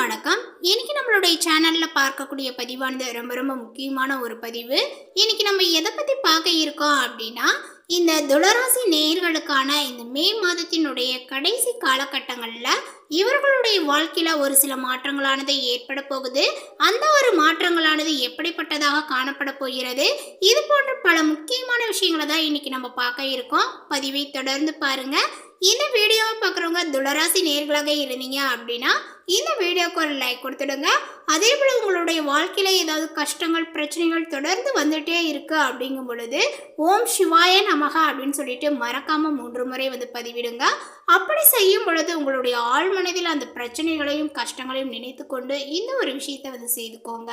வணக்கம். இன்னைக்கு நம்மளுடைய சேனல்ல பார்க்கக்கூடிய பதிவானது ரொம்ப ரொம்ப முக்கியமான ஒரு பதிவு. இன்னைக்கு நம்ம எதை பத்தி பார்க்க இருக்கோம் அப்படின்னா இந்த துளராசி நேயர்களுக்கான இந்த மே மாதத்தினுடைய கடைசி காலகட்டங்களில் இவர்களுடைய வாழ்க்கையில் ஒரு சில மாற்றங்களானது ஏற்பட போகுது. அந்த ஒரு மாற்றங்களானது எப்படிப்பட்டதாக காணப்பட போகிறது? இது போன்ற பல முக்கியமான விஷயங்களை தான் இன்னைக்கு நம்ம பார்க்க இருக்கோம். பதிவை தொடர்ந்து பாருங்கள் இந்த வீடியோவை பார்க்குறவங்க துளராசி நேர்களாக இருந்தீங்க அப்படின்னா இந்த வீடியோவுக்கு ஒரு லைக் கொடுத்துடுங்க. அதே போல் உங்களுடைய வாழ்க்கையில் ஏதாவது கஷ்டங்கள் பிரச்சனைகள் தொடர்ந்து வந்துகிட்டே இருக்குது அப்படிங்கும் பொழுது ஓம் சிவாய நமக அப்படின்னு சொல்லிட்டு மறக்காமல் மூன்று முறை வந்து பதிவிடுங்க. அப்படி செய்யும் பொழுது உங்களுடைய ஆழ்மனதில் அந்த பிரச்சனைகளையும் கஷ்டங்களையும் நினைத்து கொண்டு இந்த ஒரு விஷயத்தை வந்து செய்துக்கோங்க.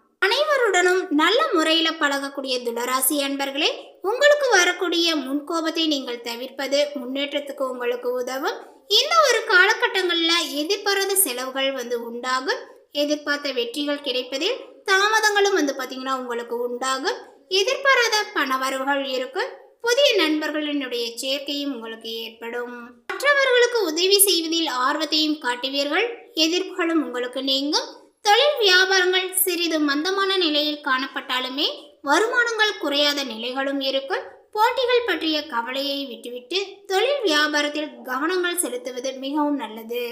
நல்ல முறையில் பழகக்கூடிய துளராசி அன்பர்களே உங்களுக்கு வரக்கூடிய முன்கோபத்தை நீங்கள் தவிர்ப்பது முன்னேற்றத்துக்கு உங்களுக்கு உதவும். இந்த ஒரு காலகட்டங்களில் எதிர்பாராத செலவுகள் வந்து உண்டாகும். எதிர்பார்த்த வெற்றிகள் கிடைப்பதில் தாமதங்களும் வந்து பார்த்தீங்கன்னா உங்களுக்கு உண்டாகும். எதிர்பாராத பணவரவுகள் இருக்கும். புதிய நண்பர்களினுடைய சேர்க்கையும் உங்களுக்கு ஏற்படும். மற்றவர்களுக்கு உதவி செய்வதில் ஆர்வத்தையும் காட்டுவீர்கள். எதிர்ப்புகளும் உங்களுக்கு நீங்கும். தொழில் வியாபாரங்கள் சிறிது மந்தமான நிலையில் காணப்பட்டாலுமே வருமானங்கள் குறையாத நிலைகளும் இருக்கும். போட்டிகள் பற்றிய கவலையை விட்டுவிட்டு தொழில் வியாபாரத்தில் கவனங்கள் செலுத்துவது மிகவும் நல்லது.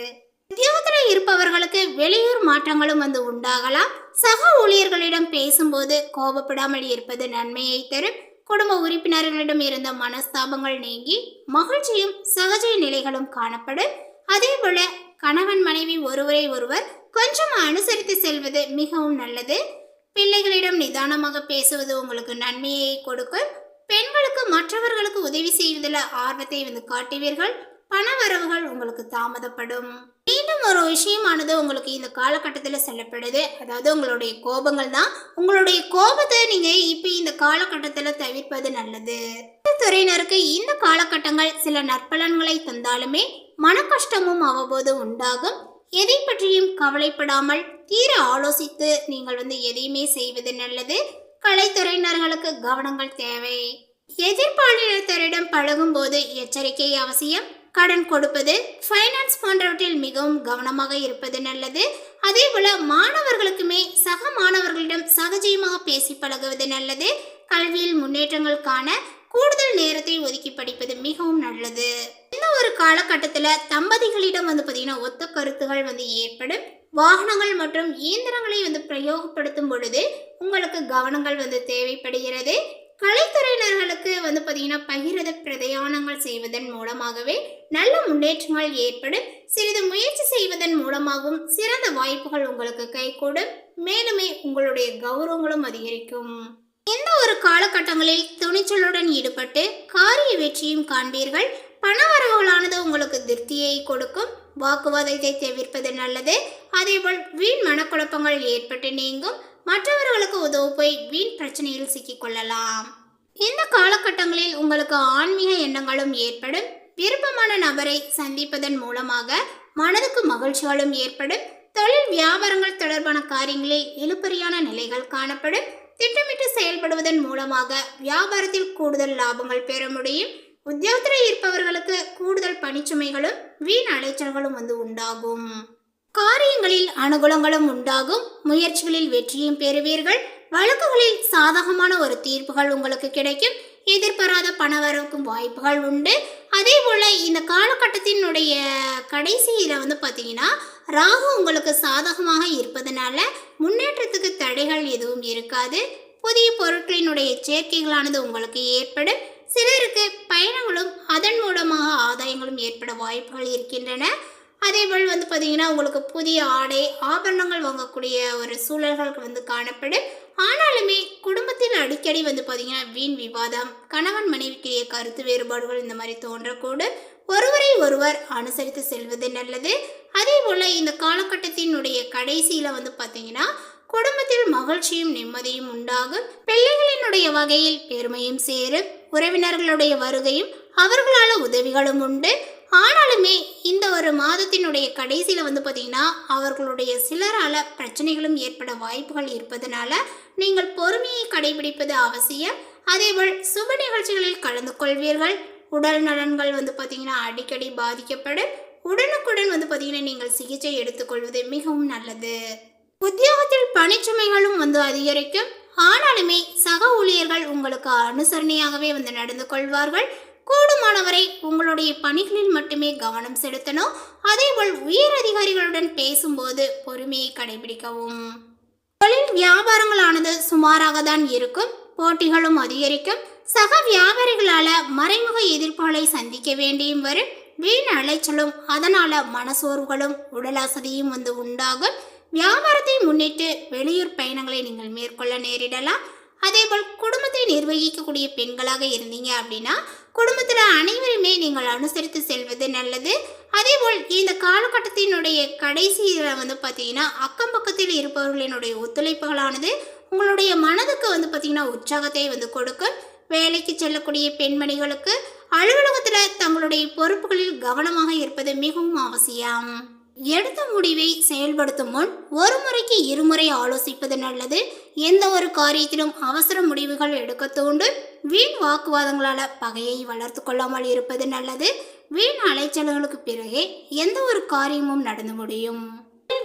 உத்தியோகத்தில் இருப்பவர்களுக்கு வெளியூர் மாற்றங்களும் வந்து உண்டாகலாம். சக ஊழியர்களிடம் பேசும்போது கோபப்படாமல் இருப்பது நன்மையை தரும். குடும்ப உறுப்பினர்களிடம் இருந்த மனஸ்தாபங்கள் நீங்கி மகிழ்ச்சியும் சகஜ நிலைகளும் காணப்படும். அதே போல கணவன் மனைவி ஒருவரை ஒருவர் கொஞ்சம் அனுசரித்து செல்வது மிகவும் நல்லது. பிள்ளைகளிடம் நிதானமாக பேசுவது உங்களுக்கு நன்மையை கொடுக்கும். பெண்களுக்கு மற்றவர்களுக்கு உதவி செய்வதில் ஆர்வத்தை வந்து காட்டுவீர்கள். பண வரவுகள் உங்களுக்கு தாமதப்படும். மீண்டும் ஒரு விஷயமானது உங்களுக்கு இந்த காலகட்டத்தில் சொல்லப்படுது. அதாவது உங்களுடைய கோபங்கள் தான். உங்களுடைய கோபத்தை நீங்கள் இப்போ இந்த காலகட்டத்தில் தவிர்ப்பது நல்லது. துறையினருக்கு இந்த காலகட்டங்கள் சில நற்பலன்களை தந்தாலுமே மன கஷ்டமும் அவ்வப்போது உண்டாகும். எதை பற்றியும் கவலைப்படாமல் தீர ஆலோசித்து நீங்கள் வந்து எதையுமே செய்வது நல்லது. கலைத்துறையினர்களுக்கு கவனங்கள் தேவை. எதிர்பாலினத்தரிடம் பழகும்போது எச்சரிக்கை அவசியம். கடன் கொடுப்பது ஃபைனான்ஸ் போன்றவற்றில் மிகவும் கவனமாக இருப்பது நல்லது. அதே போல மாணவர்களுக்குமே சக மாணவர்களிடம் சகஜயமாக பேசி பழகுவது நல்லது. கல்வியில் முன்னேற்றங்கள் காண கூடுதல் நேரத்தை ஒதுக்கி படிப்பது மிகவும் நல்லது. இந்த ஒரு காலகட்டத்தில் தம்பதிகளிடம் வந்து பார்த்தீங்கன்னா ஒத்த கருத்துகள் வந்து ஏற்படும். வாகனங்கள் மற்றும் இயந்திரங்களை வந்து பிரயோகப்படுத்தும் பொழுது உங்களுக்கு கவனங்கள் வந்து தேவைப்படுகிறது. கலைத்துறையினர்களுக்கு வந்து பார்த்தீங்கன்னா பகிரத பிரதயானங்கள் செய்வதன் மூலமாகவே நல்ல முன்னேற்றங்கள் ஏற்படும். சிறிது முயற்சி செய்வதன் மூலமாகவும் சிறந்த வாய்ப்புகள் உங்களுக்கு கைகூடும். மேலுமே உங்களுடைய கௌரவங்களும் அதிகரிக்கும். இந்த ஒரு காலகட்டங்களில் துணிச்சலுடன் ஈடுபட்டு காரிய வெற்றியும் காண்பீர்கள்? பணவரவுகளானது உங்களுக்கு திருப்தியை கொடுக்கும். வாக்குவாதத்தை தவிர்ப்பது நல்லது. அதேபோல் வீண் மனக்குழப்பங்கள் ஏற்பட்டு நீங்கும். மற்றவர்களுக்கு உதவ போய் வீண் பிரச்சனையில் சிக்கிக்கொள்ளலாம். இந்த காலகட்டங்களில் உங்களுக்கு ஆன்மீக எண்ணங்களும் ஏற்படும். விருப்பமான நபரை சந்திப்பதன் மூலமாக மனதுக்கு மகிழ்ச்சிகளும் ஏற்படும். தொழில் வியாபாரங்கள் தொடர்பான காரியங்களில் இழுபறியான நிலைகள் காணப்படும். திட்டமிட்டு செயல்படுவதன் மூலமாக வியாபாரத்தில் கூடுதல் லாபங்கள் பெற முடியும். உத்தியோகத்தில் இருப்பவர்களுக்கு கூடுதல் பணிச்சுமைகளும் வீண் அலைச்சல்களும் வந்து உண்டாகும். காரியங்களில் அனுகூலங்களும் உண்டாகும். முயற்சிகளில் வெற்றியும் பெறுவீர்கள். வழக்குகளில் சாதகமான ஒரு தீர்ப்புகள் உங்களுக்கு கிடைக்கும். எதிர்பாராத பண வரவுக்கும் வாய்ப்புகள் உண்டு. அதே போல் இந்த காலகட்டத்தினுடைய கடைசியில் வந்து பார்த்தீங்கன்னா ராகு உங்களுக்கு சாதகமாக இருப்பதனால முன்னேற்றத்துக்கு தடைகள் எதுவும் இருக்காது. புதிய பொருட்களினுடைய சேர்க்கைகளானது உங்களுக்கு ஏற்படும். சிலருக்கு பயணங்களும் அதன் மூலமாக ஆதாயங்களும் ஏற்பட வாய்ப்புகள் இருக்கின்றன. அதேபோல் வந்து பார்த்தீங்கன்னா உங்களுக்கு புதிய ஆடை ஆபரணங்கள் வாங்கக்கூடிய ஒரு சூழல்கள் வந்து காணப்படும் ஆனாலுமே குடும்பத்தில் அடிக்கடி வந்து பார்த்தீங்கன்னா வீண் விவாதம் கணவன் மனைவிக்கிடையே கருத்து வேறுபாடுகள் இந்த மாதிரி தோன்றக்கூடும் ஒருவரை ஒருவர் அனுசரித்து செல்வது நல்லது. அதே போல் இந்த காலகட்டத்தினுடைய கடைசியில் வந்து பார்த்தீங்கன்னா குடும்பத்தில் மகிழ்ச்சியும் நிம்மதியும் உண்டாகும். பிள்ளைகளினுடைய வகையில் பெருமையும் சேரும். உறவினர்களுடைய வருகையும் அவர்களால் உதவிகளும் உண்டு. ஆனாலுமே இந்த ஒரு மாதத்தினுடைய கடைசியில் வந்து பார்த்தீங்கன்னா அவர்களுடைய சிலரால பிரச்சனைகளும் ஏற்பட வாய்ப்புகள் இருப்பதனால நீங்கள் பொறுமையை கடைபிடிப்பது அவசியம். அதேபோல் சுப நிகழ்ச்சிகளில் கலந்து கொள்வீர்கள். உடல் நலன்கள் வந்து பார்த்தீங்கன்னா அடிக்கடி பாதிக்கப்படும். உடனுக்குடன் வந்து பார்த்தீங்கன்னா நீங்கள் சிகிச்சை எடுத்துக்கொள்வது மிகவும் நல்லது. உத்தியோகத்தில் பணிச்சுமைகளும் வந்து அதிகரிக்கும். ஆனாலுமே சக ஊழியர்கள் உங்களுக்கு அனுசரணையாகவே வந்து நடந்து கொள்வார்கள். கூடுமானவரை உங்களுடைய பணிகளில் மட்டுமே கவனம் செலுத்தணும். அதேபோல் உயர் அதிகாரிகளுடன் பேசும்போது பொறுமையை கடைபிடிக்கவும். தொழில் வியாபாரங்களானது சுமாராக தான் இருக்கும். போட்டிகளும் அதிகரிக்கும். சக வியாபாரிகளால மறைமுக எதிர்ப்புகளை சந்திக்க வேண்டியும் வரும். வீண் அலைச்சலும் அதனால மனசோர்வுகளும் உடல் அசதியும் வந்து உண்டாகும். வியாபாரத்தை முன்னிட்டு வெளியூர் பயணங்களை நீங்கள் மேற்கொள்ள நேரிடலாம். அதேபோல் குடும்பத்தை நிர்வகிக்கக்கூடிய பெண்களாக இருந்தீங்க அப்படின்னா குடும்பத்தில் அனைவருமே நீங்கள் அனுசரித்து செல்வது நல்லது. அதேபோல் இந்த காலகட்டத்தினுடைய கடைசியில் வந்து பார்த்தீங்கன்னா அக்கம் பக்கத்தில் இருப்பவர்களினுடைய ஒத்துழைப்புகளானது உங்களுடைய மனதுக்கு வந்து பார்த்தீங்கன்னா உற்சாகத்தை வந்து கொடுக்கும் வேலைக்கு செல்லக்கூடிய பெண்மணிகளுக்கு அலுவலகத்தில் தங்களுடைய பொறுப்புகளில் கவனமாக இருப்பது மிகவும் அவசியம். எடுத்த முடிவை செயல்படுத்தும் முன் ஒரு முறைக்கு இருமுறை ஆலோசிப்பது நல்லது. எந்த ஒரு காரியத்திலும் அவசர முடிவுகள் எடுக்க தூண்டும் வீண் வாக்குவாதங்களால் பகையை வளர்த்து கொள்ளாமல் இருப்பது நல்லது. வீண் அலைச்சல்களுக்கு பிறகே எந்த ஒரு காரியமும் நடந்து முடியும்.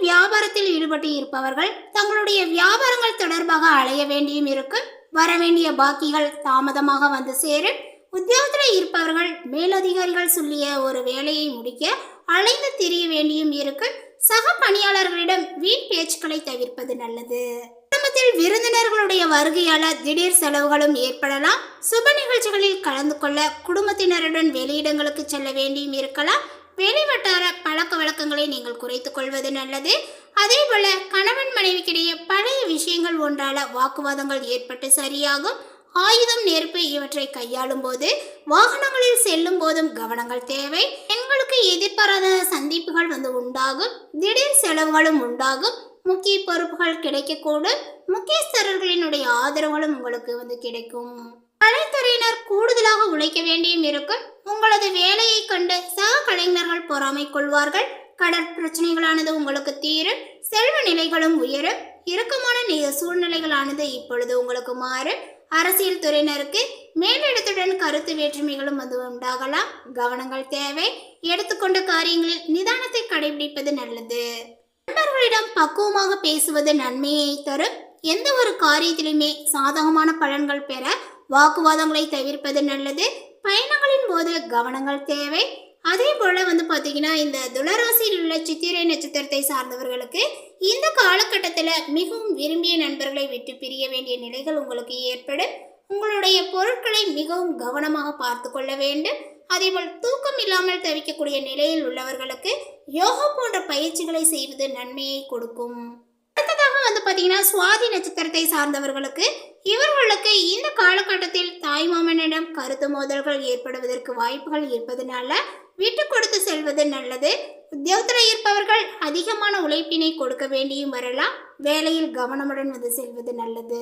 வியாபாரத்தில் ஈடுபட்டு இருப்பவர்கள் தங்களுடைய வியாபாரங்கள் தொடர்பாக அலைய வேண்டியும் இருக்கும் வர வேண்டிய பாக்கிகள் தாமதமாக வந்து சேரும். உத்தியோகத்தில் இருப்பவர்கள் மேலதிகாரிகள் சொல்லிய ஒரு வேலையை முடிக்க அலைந்து திரிய வேண்டியும் இருக்கும் சக பணியாளர்களிடம் வீண் பேச்சுக்களை தவிர்ப்பது நல்லது. குடும்பத்தில் விருந்தினர்களுடைய வருகையால திடீர் செலவுகளும் ஏற்படலாம். சுப நிகழ்ச்சிகளில் கலந்து கொள்ள குடும்பத்தினருடன் வெளியிடங்களுக்கு செல்ல வேண்டியும் இருக்கலாம். வெளிவட்டார பழக்க வழக்கங்களை நீங்கள் குறைத்துக் கொள்வது நல்லது. அதே போல கணவன் மனைவிக்கிடையே பழைய விஷயங்கள் ஒன்றால வாக்குவாதங்கள் ஏற்பட்டு சரியாகும். ஆயுதம் நெருப்பு இவற்றை கையாளும் போது வாகனங்களில் செல்லும் போதும் கவனங்கள் தேவை. பெண்களுக்கு எதிர்பாராத சந்திப்புகள் வந்து உண்டாகும். திடீர் செலவுகளும் உண்டாகும். முக்கிய பொறுப்புகள் கிடைக்கக்கூடும். முக்கியஸ்தரர்களினுடைய ஆதரவுகளும் உங்களுக்கு வந்து கிடைக்கும். கலைத்துறையினர் கூடுதலாக உழைக்க வேண்டியும் இருக்கும். உங்களது வேலையை கண்டு சக கலைஞர்கள் பொறாமை கொள்வார்கள். கடற் பிரச்சனைகளானது உங்களுக்கு தீரும். செல்வ நிலைகளும் உயரும். இறுக்கமான சூழ்நிலைகளானது இப்பொழுது உங்களுக்கு மாறும். அரசியல் துறையினருக்கு மேலிடத்துடன் கருத்து வேற்றுமைகளும் அது உண்டாகலாம். கவனங்கள் தேவை. எடுத்துக்கொண்ட காரியங்களில் நிதானத்தை கடைபிடிப்பது நல்லது. நண்பர்களிடம் பக்குவமாக பேசுவது நன்மையை தரும். எந்த ஒரு காரியத்திலுமே சாதகமான பலன்கள் பெற வாக்குவாதங்களை தவிர்ப்பது நல்லது. பயணங்களின் போது கவனங்கள் தேவை. அதே போல வந்து பார்த்தீங்கன்னா இந்த துளராசியில் உள்ள சித்திரை நட்சத்திரத்தை சார்ந்தவர்களுக்கு இந்த காலகட்டத்தில் மிகவும் விரும்பிய நண்பர்களை விட்டு பிரிய வேண்டிய நிலைகள் உங்களுக்கு ஏற்படும். உங்களுடைய பொருட்களை மிகவும் கவனமாக பார்த்து கொள்ள வேண்டும். அதேபோல் தூக்கம் இல்லாமல் தவிக்கக்கூடிய நிலையில் உள்ளவர்களுக்கு யோகா போன்ற பயிற்சிகளை செய்வது நன்மையை கொடுக்கும். அடுத்ததாக வந்து பார்த்தீங்கன்னா சுவாதி நட்சத்திரத்தை சார்ந்தவர்களுக்கு இவர்களுக்கு இந்த காலகட்டத்தில் தாய்மாமனிடம் கருத்து மோதல்கள் ஏற்படுவதற்கு வாய்ப்புகள் இருப்பதனால விட்டு கொடுத்து செல்வது நல்லது. உத்தியோகத்தில் இருப்பவர்கள் அதிகமான உழைப்பினை கொடுக்க வேண்டியும் வரலாம். வேலையில் கவனமுடன் வந்து செல்வது நல்லது.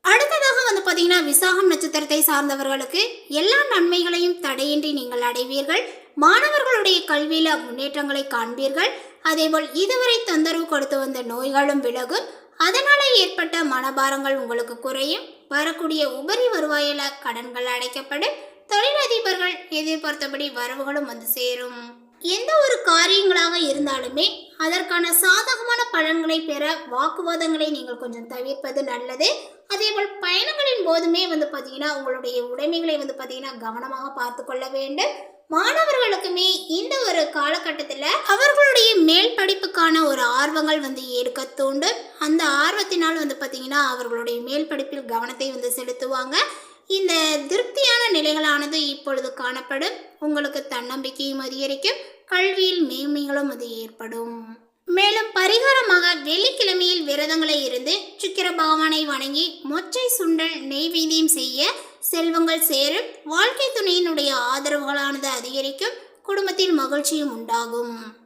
அடுத்ததாக வந்து பார்த்தீங்கன்னா விசாகம் நட்சத்திரத்தை சார்ந்தவர்களுக்கு எல்லா நன்மைகளையும் தடையின்றி நீங்கள் அடைவீர்கள். மாணவர்களுடைய கல்வியில முன்னேற்றங்களை காண்பீர்கள். அதேபோல் இதுவரை தொந்தரவு கொடுத்து வந்த நோய்களும் விலகும். அதனால ஏற்பட்ட மனபாரங்கள் உங்களுக்கு குறையும். வரக்கூடிய உபரி வருவாயில கடன்கள் அடைக்கப்படும். தொழிலதிபர்கள் எதிர்பார்த்தபடி வரவுகளும் வந்து சேரும். எந்த ஒரு காரியங்களாக இருந்தாலுமே அதற்கான சாதகமான பலன்களை பெற வாக்குவாதங்களை நீங்கள் கொஞ்சம் தவிர்ப்பது நல்லது. அதே போல் பயணங்களின் போதுமே வந்து பார்த்தீங்கன்னா உங்களுடைய உடைமைகளை வந்து பார்த்தீங்கன்னா கவனமாக பார்த்து கொள்ள வேண்டும். மாணவர்களுக்குமே இந்த ஒரு காலகட்டத்தில் அவர்களுடைய மேல் படிப்புக்கான ஒரு ஆர்வங்கள் வந்து ஏற்க தூண்டும். அந்த ஆர்வத்தினால் வந்து பார்த்தீங்கன்னா அவர்களுடைய மேல் படிப்பில் கவனத்தை வந்து செலுத்துவாங்க. இந்த திருப்தியான நிலைகளானது இப்பொழுது காணப்படும். உங்களுக்கு தன்னம்பிக்கையும் அதிகரிக்கும். கல்வியில் மேன்மைகளும் அது ஏற்படும். மேலும் பரிகாரமாக வெள்ளிக்கிழமையில் விரதங்களை இருந்து சுக்கிர பகவானை வணங்கி மொச்சை சுண்டல் நெய்வேதியம் செய்ய செல்வங்கள் சேரும். வாழ்க்கை துணையினுடைய ஆதரவுகளானது அதிகரிக்கும். குடும்பத்தில் மகிழ்ச்சியும் உண்டாகும்.